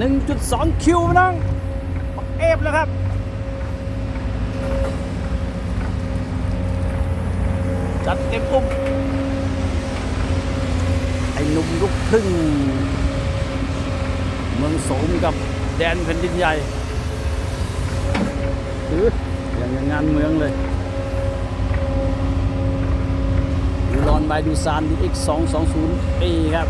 1.2 คิวน้องเอฟแล้วครับจัดเต็มอุ้มไอ้หนุ่มลูกครึ่ง เมืองโสมกับแดนแผ่นดินใหญ่ถืออย่างอย่างงานเมืองเลยดูรอนบายดูซานดีเอ็กสองสองศูนย์ปีครับ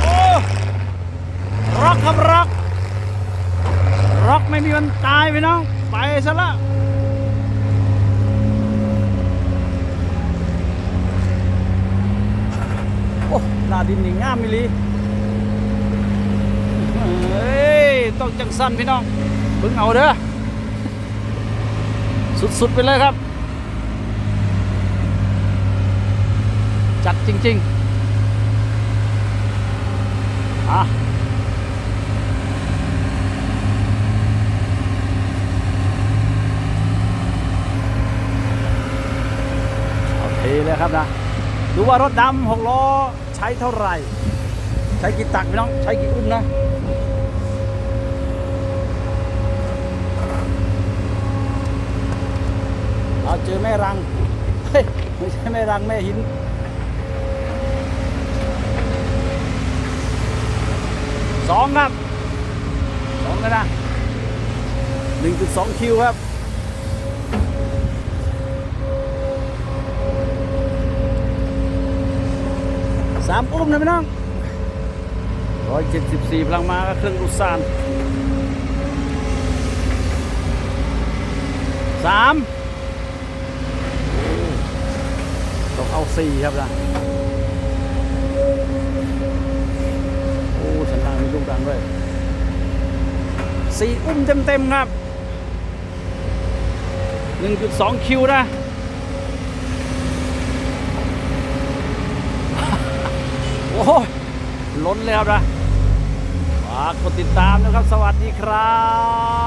โอ้ร็อกครับร็อก ร็อก ไม่มีวันตายพี่น้อง ไปซะละโอ้หน้าดินนี่งามมิลีเฮ้ย ต้องจังสันพี่น้องเบิ่งเอาเด้อ สุด ๆ ไปเลยครับ จัดจริง ๆ อะ โอ ครับนะดูว่ารถดำหกล้อใช้เท่าไหร่ ใช้กี่ตักพี่น้องใช้กี่อุ้มนะเราเจอแม่รังเฮ้ยไม่ใช่แม่รังแม่หินสองครับสองกันนะหนึ่งจุดสองคิวครับ สามอุ้มนะพี่น้องร้อยเจ็ดสิบสี่พลังมาก็เครื่องอุตสานสามต้องเอาสี่ครับนะโอ้สันดานมีลูกดังด้วยสี่อุ้มเต็มๆครับหนึ่งจุดสองคิวนะ อ้ยล้นเลยครับนะฝากกดติดตามนะครับ สวัสดีครับ